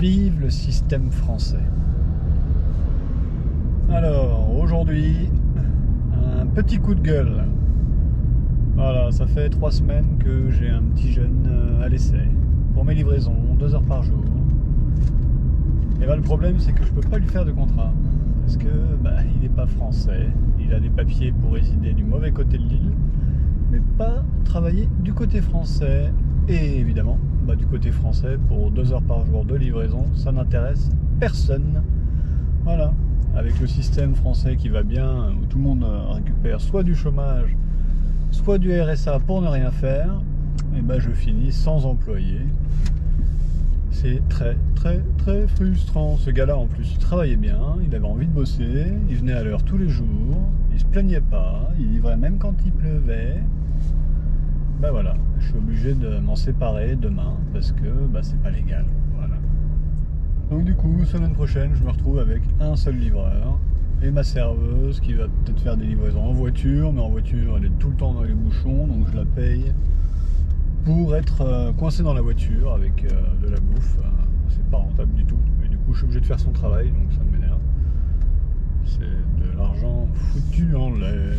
Vive le système français. Alors, aujourd'hui, un petit coup de gueule. Voilà, ça fait trois semaines que j'ai un petit jeune euh, à l'essai pour mes livraisons, deux heures par jour. Et bien le problème, c'est que je peux pas lui faire de contrat parce que bah, il n'est pas français, il a des papiers pour résider du mauvais côté de l'île, mais pas travailler du côté français. Et évidemment, bah, du côté français, pour deux heures par jour de livraison, ça n'intéresse personne. Voilà. Avec le système français qui va bien, où tout le monde récupère soit du chômage, soit du RSA pour ne rien faire, et ben je finis sans employé. C'est très très très frustrant. Ce gars-là en plus il travaillait bien, il avait envie de bosser, il venait à l'heure tous les jours, il se plaignait pas, il livrait même quand il pleuvait. Ben voilà, je suis obligé de m'en séparer demain parce que bah, c'est pas légal. Voilà. Donc du coup, semaine prochaine, je me retrouve avec un seul livreur et ma serveuse qui va peut-être faire des livraisons en voiture, mais en voiture elle est tout le temps dans les bouchons, donc je la paye pour être euh, coincé dans la voiture avec euh, de la bouffe. Euh, c'est pas rentable du tout. Et du coup, je suis obligé de faire son travail, donc ça m'énerve. C'est de l'argent foutu en l'air.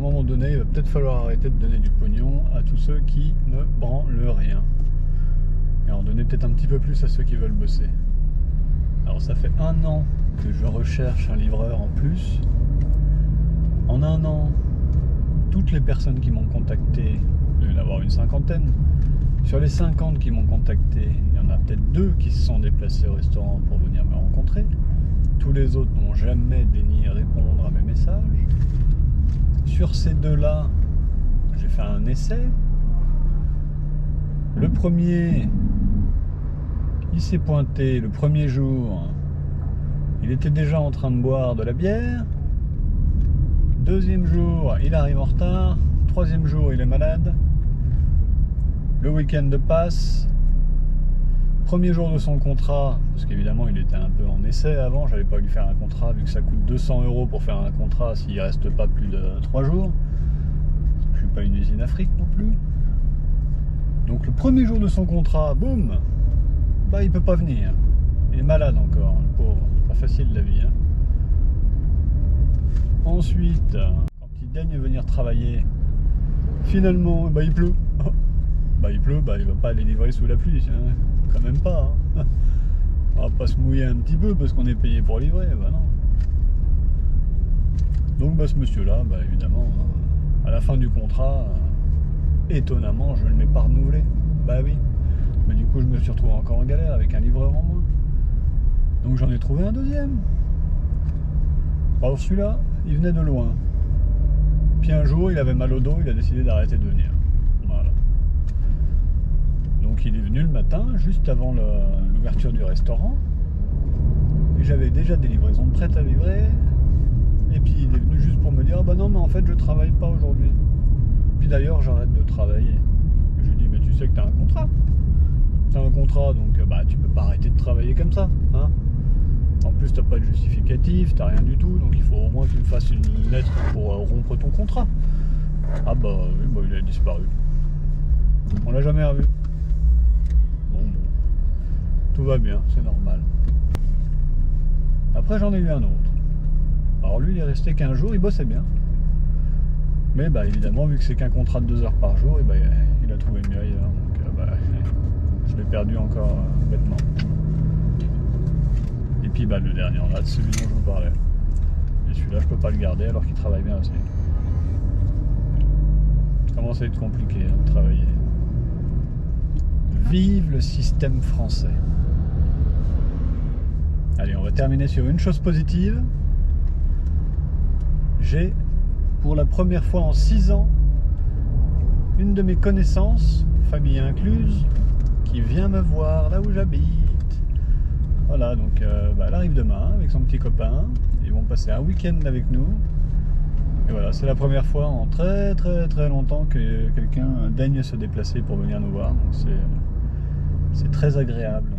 Moment donné, il va peut-être falloir arrêter de donner du pognon à tous ceux qui ne branlent rien. Et en donner peut-être un petit peu plus à ceux qui veulent bosser. Alors ça fait un an que je recherche un livreur en plus. En un an, toutes les personnes qui m'ont contacté il y en avoir une cinquantaine. Sur les 50 qui m'ont contacté, il y en a peut-être deux qui se sont déplacés au restaurant pour venir me rencontrer. Tous les autres n'ont jamais daigné répondre. Sur ces deux-là, j'ai fait un essai. Le premier, il s'est pointé le premier jour. Il était déjà en train de boire de la bière. Deuxième jour, il arrive en retard. Troisième jour, il est malade. Le week-end passe. Premier jour de son contrat, parce qu'évidemment il était un peu en essai avant, j'allais pas lui faire un contrat vu que ça coûte 200 euros pour faire un contrat s'il reste pas plus de 3 jours. Je suis pas une usine Afrique non plus. Donc le premier jour de son contrat, boum, bah il peut pas venir. Il est malade encore, le pauvre. Pas facile la vie. Hein. Ensuite, quand il daigne venir travailler, finalement, bah il pleut bah il pleut, bah il va pas aller livrer sous la pluie, quand même pas. Hein. On va pas se mouiller un petit peu parce qu'on est payé pour livrer, bah non. Donc bah ce monsieur-là, bah évidemment, hein, à la fin du contrat, euh, étonnamment, je ne l'ai pas renouvelé. Bah oui. Mais du coup, je me suis retrouvé encore en galère avec un livreur en moins. Donc j'en ai trouvé un deuxième. Alors celui-là, il venait de loin. Puis un jour, il avait mal au dos, il a décidé d'arrêter de venir. Il est venu le matin, juste avant l'ouverture du restaurant. Et j'avais déjà des livraisons prêtes à livrer. Et puis il est venu juste pour me dire, ah bah non, mais en fait je travaille pas aujourd'hui. Puis d'ailleurs j'arrête de travailler. je lui dis, mais tu sais que tu as un contrat. Tu as un contrat, donc bah tu peux pas arrêter de travailler comme ça. Hein en plus, t'as pas de justificatif, t'as rien du tout, donc il faut au moins que tu me fasses une lettre pour euh, rompre ton contrat. Ah bah oui, bah, il a disparu. On l'a jamais revu tout va bien, c'est normal. Après, j'en ai eu un autre. Alors lui, il est resté 15 jours, il bossait bien. Mais bah évidemment, vu que c'est qu'un contrat de 2 heures par jour, et bah, il a trouvé mieux ailleurs. Donc euh, bah, je l'ai perdu encore euh, bêtement. Et puis bah, le dernier en date, celui dont je vous parlais. Et celui-là, je peux pas le garder alors qu'il travaille bien aussi. Ça commence à être compliqué hein, de travailler. Vive le système français. Allez, on va terminer sur une chose positive. J'ai, pour la première fois en 6 ans, une de mes connaissances, famille incluse, qui vient me voir là où j'habite. Voilà, donc euh, bah, elle arrive demain avec son petit copain. Ils vont passer un week-end avec nous. Et voilà, c'est la première fois en très très très longtemps que quelqu'un daigne se déplacer pour venir nous voir. Donc c'est très agréable.